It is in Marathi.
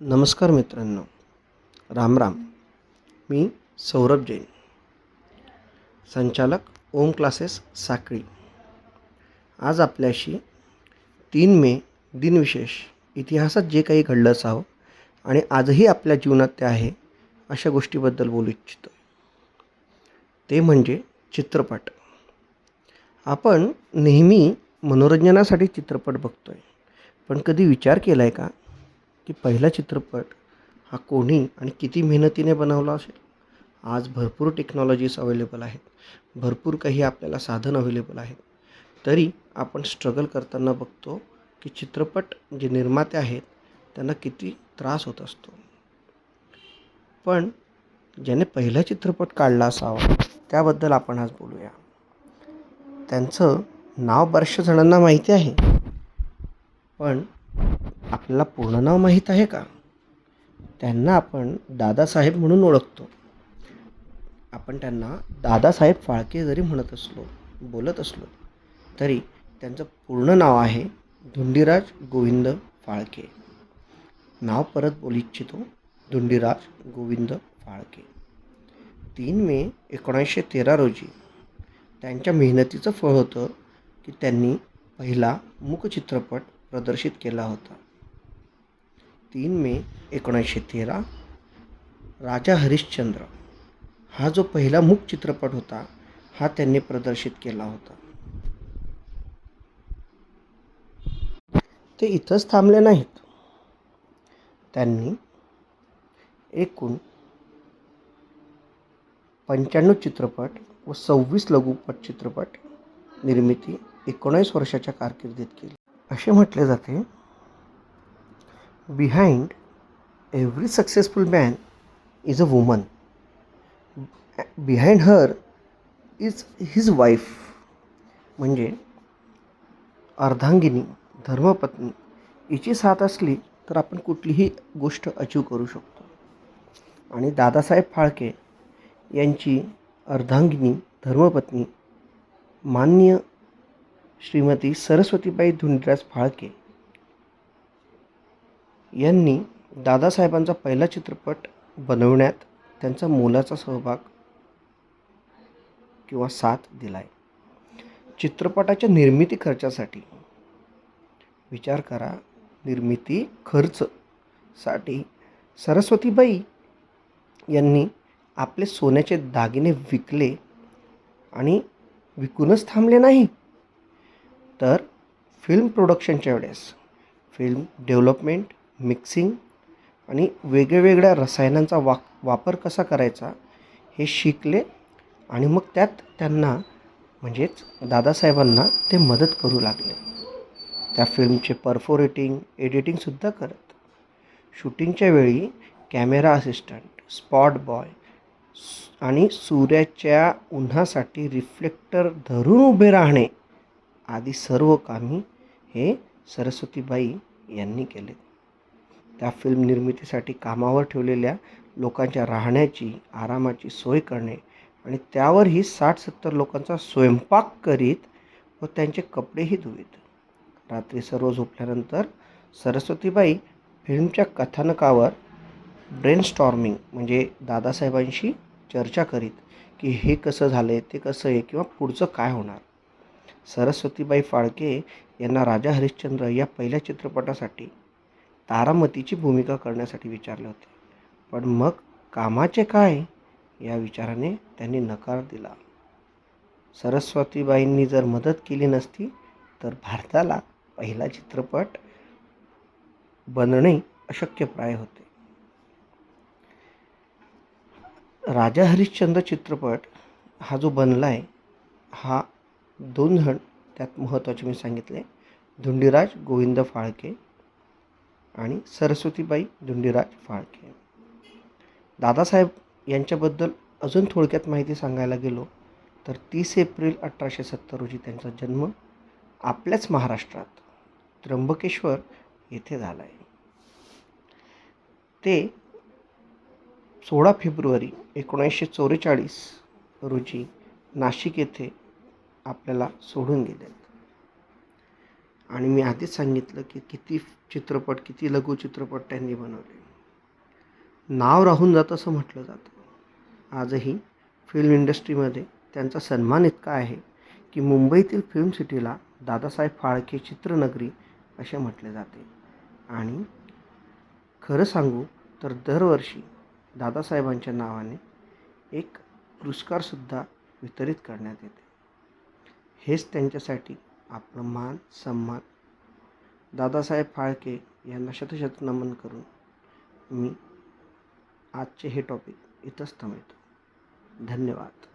नमस्कार मित्रांनो. राम राम. मी सौरभ जैन. संचालक ओम क्लासेस साखळी आज आपल्याशी तीन मे दिनविशेष इतिहासात जे काही घडलं असावं आणि आजही आपल्या जीवनात ते आहे अशा गोष्टीबद्दल बोलू इच्छितो. ते म्हणजे चित्रपट. आपण नेहमी मनोरंजनासाठी चित्रपट बघतो आहे पण कधी विचार केला आहे का? की पहिला चित्रपट हा कोणी आणि किती मेहनतीने बनवला असेल? आज भरपूर टेक्नॉलॉजीज अवेलेबल आहेत. भरपूर काही आपल्याला साधन अवेलेबल आहेत. तरी आपण स्ट्रगल करताना बघतो की चित्रपट जे निर्माते आहेत त्यांना किती त्रास होत असतो. पण ज्याने पहिला चित्रपट काढला असावा त्याबद्दल आपण आज बोलूया. त्यांचं नाव बऱ्याचशा जणांना माहिती आहे. पण आपल्याला पूर्ण नाव माहीत आहे का? त्यांना आपण दादासाहेब म्हणून ओळखतो. आपण त्यांना दादासाहेब फाळके जरी म्हणत असलो बोलत असलो तरी त्यांचं पूर्ण नाव आहे धुंडीराज गोविंद फाळके. नाव परत बोलू इच्छितो. धुंडीराज गोविंद फाळके. तीन मे एकोणीसशे तेरा रोजी त्यांच्या मेहनतीचं फळ होतं की त्यांनी पहिला मूकचित्रपट प्रदर्शित केला होता. तीन मे एकोणीसशे तेरा. राजा हरिश्चंद्र हा जो पहिला मूक चित्रपट होता हा त्यांनी प्रदर्शित केला होता. ते इथंच थांबले नाहीत. त्यांनी एकूण पंच्याण्णव चित्रपट व सव्वीस लघुपट चित्रपट निर्मिती एकोणीस वर्षाच्या कारकिर्दीत केली. असे म्हटले जाते behind every successful man is a woman behind her is his wife म्हणजे अर्धांगिनी धर्मपत्नी हिची साथ असली तर आपण कुठलीही गोष्ट अचीव करू शकतो. आणि दादासाहेब फाळके यांची अर्धांगिनी धर्मपत्नी मान्य श्रीमती सरस्वतीबाई धुंडराज फाळके यांनी दादासाहेबांचा पहिला चित्रपट बनवण्यात त्यांचा मोलाचा सहभाग किंवा साथ दिला आहे चित्रपटाच्या निर्मिती खर्चासाठी विचार करा. निर्मिती खर्च साठी सरस्वतीबाई यांनी आपले सोन्याचे दागिने विकले आणि विकूनच थांबले नाही. तर फिल्म प्रोडक्शनच्या वेळेस फिल्म डेव्हलपमेंट मिक्सिंग आणि वेगवेगळ्या रसायनांचा वा वापर कसा करायचा हे शिकले आणि मग त्यात त्यांना म्हणजेच दादासाहेबांना ते मदत करू लागले. त्या फिल्मचे परफोरेटिंग एडिटिंगसुद्धा करत. शूटिंगच्या वेळी कॅमेरा असिस्टंट स्पॉट बॉय आणि सूर्याच्या उन्हासाठी रिफ्लेक्टर धरून उभे राहणे आदी सर्व कामी हे सरस्वतीबाई यांनी केले. त्या फिल्म निर्मितीसाठी कामावर ठेवलेल्या लोकांच्या राहण्याची आरामाची सोय करणे आणि त्यावरही साठ सत्तर लोकांचा स्वयंपाक करीत व त्यांचे कपडेही धुवीत. रात्री सर्व झोपल्यानंतर सरस्वतीबाई फिल्मच्या कथानकावर ब्रेन स्टॉर्मिंग म्हणजे दादासाहेबांशी चर्चा करीत की हे कसं झालं आहे ते कसं आहे किंवा पुढचं काय होणार. सरस्वतीबाई फाळके यांना राजा हरिश्चंद्र या पहिल्या चित्रपटासाठी तारामतीची भूमिका करण्यासाठी विचारले होते. पण मग कामाचे काय? या विचाराने त्यांनी नकार दिला. सरस्वतीबाईंनी जर मदत केली नसती तर भारताला पहिला चित्रपट बनणे अशक्यप्राय होते. राजा हरिश्चंद्र चित्रपट हा जो बनला आहे हा दोन जण त्यात महत्त्वाचे मी सांगितले. धुंडीराज गोविंद फाळके आणि सरस्वतीबाई धुंडीराज फाळके. दादासाहेब यांच्याबद्दल अजून थोडक्यात माहिती सांगायला गेलो तर तीस एप्रिल अठराशे सत्तर रोजी त्यांचा जन्म आपल्याच महाराष्ट्रात त्र्यंबकेश्वर येथे झाला आहे ते सोळा फेब्रुवारी एकोणीसशे चौवेचाळीस रोजी नाशिक येथे आपल्याला सोडून गेले. आणि मी आधीच सांगितलं की किती चित्रपट किती लघुचित्रपट त्यांनी बनवले. नाव राहून जातं असं म्हटलं जातं. आजही फिल्म इंडस्ट्रीमध्ये त्यांचा सन्मान इतका आहे की मुंबईतील फिल्म सिटीला दादासाहेब फाळके चित्रनगरी असे म्हटले जाते. आणि खरं सांगू तर दरवर्षी दादासाहेबांच्या नावाने एक पुरस्कारसुद्धा वितरित करण्यात येते. हेच त्यांच्यासाठी आपलं मान सन्मान. दादासाहेब फाळके यांना शतशत नमन करून मी आजचे हे टॉपिक इथंच थांबवतो. धन्यवाद.